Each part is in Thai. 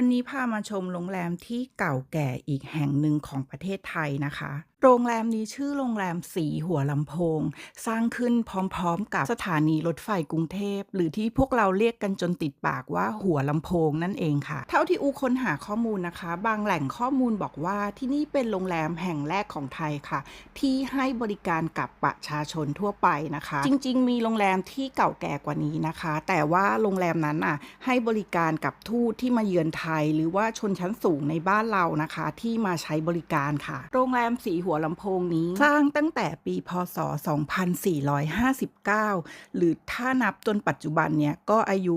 วันนี้พามาชมโรงแรมที่เก่าแก่อีกแห่งหนึ่งของประเทศไทยนะคะโรงแรมนี้ชื่อโรงแรมสีหัวลำโพง สร้างขึ้นพร้อมๆ กับสถานีรถไฟกรุงเทพ หรือที่พวกเราเรียกกันจนติดปากว่าหัวลำโพงนั่นเองค่ะ เท่าที่อูค้นหาข้อมูลนะคะ บางแหล่งข้อมูลบอกว่าที่นี่เป็นโรงแรมแห่งแรกของไทยค่ะ ที่ให้บริการกับประชาชนทั่วไปนะคะ จริงๆ มีโรงแรมที่เก่าแก่กว่านี้นะคะ แต่ว่าโรงแรมนั้นน่ะให้บริการกับทูตที่มาเยือนไทย หรือว่าชนชั้นสูงในบ้านเรานะคะ ที่มาใช้บริการค่ะ โรงแรมสีหัวลำโพงนี้ สร้างตั้งแต่ปีพศ 2459 หรือถ้านับจนปัจจุบันเนี่ยก็อายุ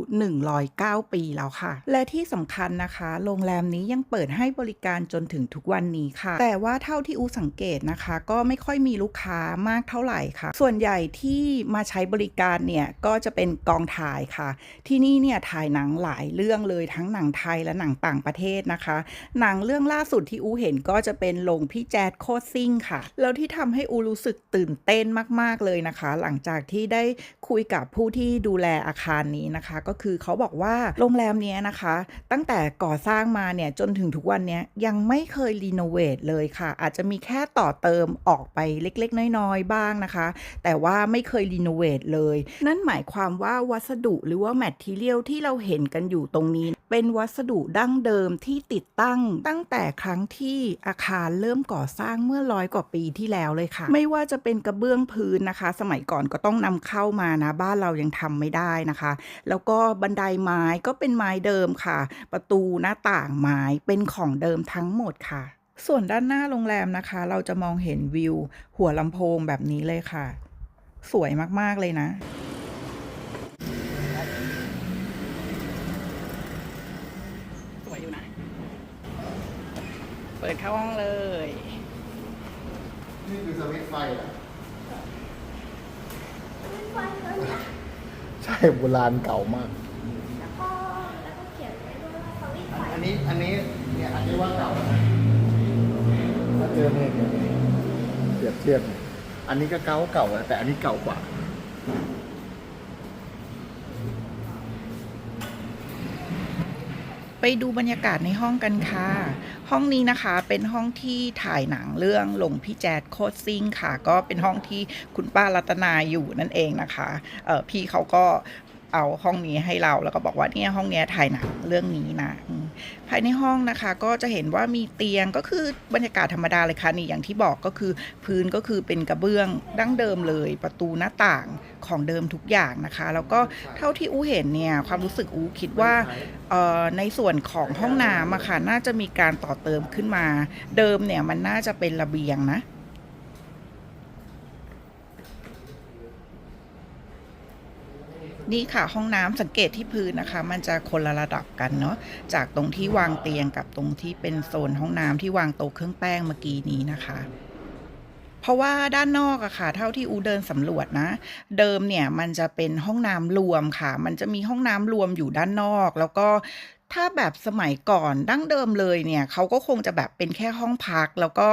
109 ปีแล้วค่ะ และที่สำคัญนะคะ โรงแรมนี้ยังเปิดให้บริการจนถึงทุกวันนี้ค่ะ แต่ว่าเท่าที่อูสังเกตนะคะ ก็ไม่ค่อยมีลูกค้ามากเท่าไหร่ค่ะ ส่วนใหญ่ที่มาใช้บริการเนี่ยก็จะเป็นกองถ่ายค่ะ ที่นี่เนี่ยถ่ายหนังหลายเรื่องเลยทั้งหนังไทยและหนังต่างประเทศนะคะ หนังเรื่องล่าสุดที่อูเห็นก็จะเป็นลงพี่แจ๊ดโคตรซิงค่ะ แล้วที่ทำให้อูรู้สึกตื่นเต้นมาก ๆ เลยนะคะ หลังจากที่ได้คุยกับผู้ที่ดูแลอาคารนี้นะคะ ก็คือเขาบอกว่าโรงแรมนี้นะคะ ตั้งแต่ก่อสร้างมาเนี่ยจนถึงทุกวันนี้ยยังไม่เคยรีโนเวทเลยค่ะ อาจจะมีแค่ต่อเติมออกไปเล็ก ๆ น้อย ๆ บ้างนะคะ แต่ว่าไม่เคยรีโนเวทเลย นั่นหมายความว่าวัสดุหรือว่าแมททีเรียลที่เราเห็นกันอยู่ตรงนี้ เป็นวัสดุดั้งเดิมที่ติดตั้งตั้งแต่ครั้งที่อาคารเริ่มก่อสร้างเมื่อร้อยกว่าปีที่แล้วเลยค่ะ ไม่ว่าจะเป็นกระเบื้องพื้นนะคะ สมัยก่อนก็ต้องนำเข้ามานะบ้านเรายังทำไม่ได้นะคะ แล้วก็บันไดไม้ก็เป็นไม้เดิมค่ะ ประตูหน้าต่างไม้เป็นของเดิมทั้งหมดค่ะ ส่วนด้านหน้าโรงแรมนะคะ เราจะมองเห็นวิว หัวลำโพงแบบนี้เลยค่ะ สวยมากๆเลยนะสวยอยู่นะเปิดเข้าห้องเลย นี่คือสวิตช์ไฟเหรอใช่โบราณเก่ามากแล้วก็แล้วก็เขียนไว้ด้วยว่าสวิตช์ไฟอันนี้อันนี้เนี่ยอันนี้ว่าเก่านะถ้าเจอเนี่ยเนี่ยเปรียบเทียบเนี่ยอันนี้ก็เก่าเก่าแล้วแต่อันนี้เก่ากว่า ไปดูบรรยากาศในห้องกันค่ะ ห้องนี้นะคะเป็นห้องที่ถ่ายหนังเรื่องหลงพี่แจ๊ดโคตรซิ่งค่ะ ก็เป็นห้องที่คุณป้ารัตนาอยู่นั่นเองนะคะเออพี่เขาก็เอาห้องนี้ให้เราแล้วก็บอกว่าเนี่ยห้องเนี้ยถ่ายหนังเรื่องนี้นะอืม ภายในห้องนะคะก็จะเห็นว่ามีเตียงก็คือบรรยากาศธรรมดาเลยค่ะนี่อย่างที่บอกก็คือพื้นก็คือเป็นกระเบื้องดั้งเดิมเลย ประตูหน้าต่างของเดิมทุกอย่างนะคะ แล้วก็เท่าที่อูเห็นเนี่ยความรู้สึกอูคิดว่าในส่วนของห้องน้ำอะค่ะน่าจะมีการต่อเติมขึ้นมา เดิมเนี่ยมันน่าจะเป็นระเบียงนะ นี่ค่ะห้องน้ำสังเกตที่พื้นนะคะ มันจะคนละระดับกันเนาะจากตรงที่วางเตียงกับตรงที่เป็นโซนห้องน้ำที่วางโต๊ะเครื่องแป้งเมื่อกี้นี้นะคะเพราะว่าด้านนอกอะค่ะ เท่าที่อูเดินสำรวจนะ เดิมเนี่ยมันจะเป็นห้องน้ำรวมค่ะ มันจะมีห้องน้ำรวมอยู่ด้านนอก แล้วก็ ถ้าแบบสมัยก่อนดั้งเดิมเลยเนี่ยเขาก็คงจะแบบเป็นแค่ห้องพัก แล้วก็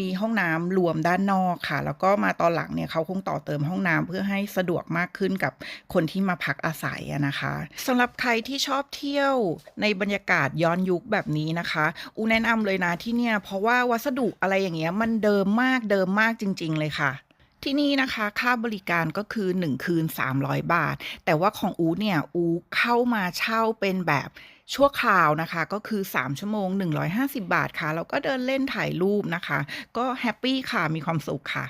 มีห้องน้ำรวมด้านนอกค่ะ แล้วก็มาตอนหลังเนี่ยเขาคงต่อเติมห้องน้ำเพื่อให้สะดวกมากขึ้นกับคนที่มาพักอาศัยนะคะสำหรับใครที่ชอบเที่ยวในบรรยากาศย้อนยุคแบบนี้นะคะ อูแนะนำเลยนะที่เนี่ยเพราะว่าวัสดุอะไรอย่างเงี้ยมันเดิมมากเดิมมากจริง ๆ เลยค่ะ ที่นี่นะคะค่าบริการก็คือ 1 คืน 300 บาท แต่ว่าของอูเนี่ยอูเข้ามาเช่าเป็นแบบชั่วคราวนะคะ ก็คือ 3 ชั่วโมง 150 บาทค่ะ แล้วก็เดินเล่นถ่ายรูปนะคะ ก็แฮปปี้ค่ะมีความสุขค่ะ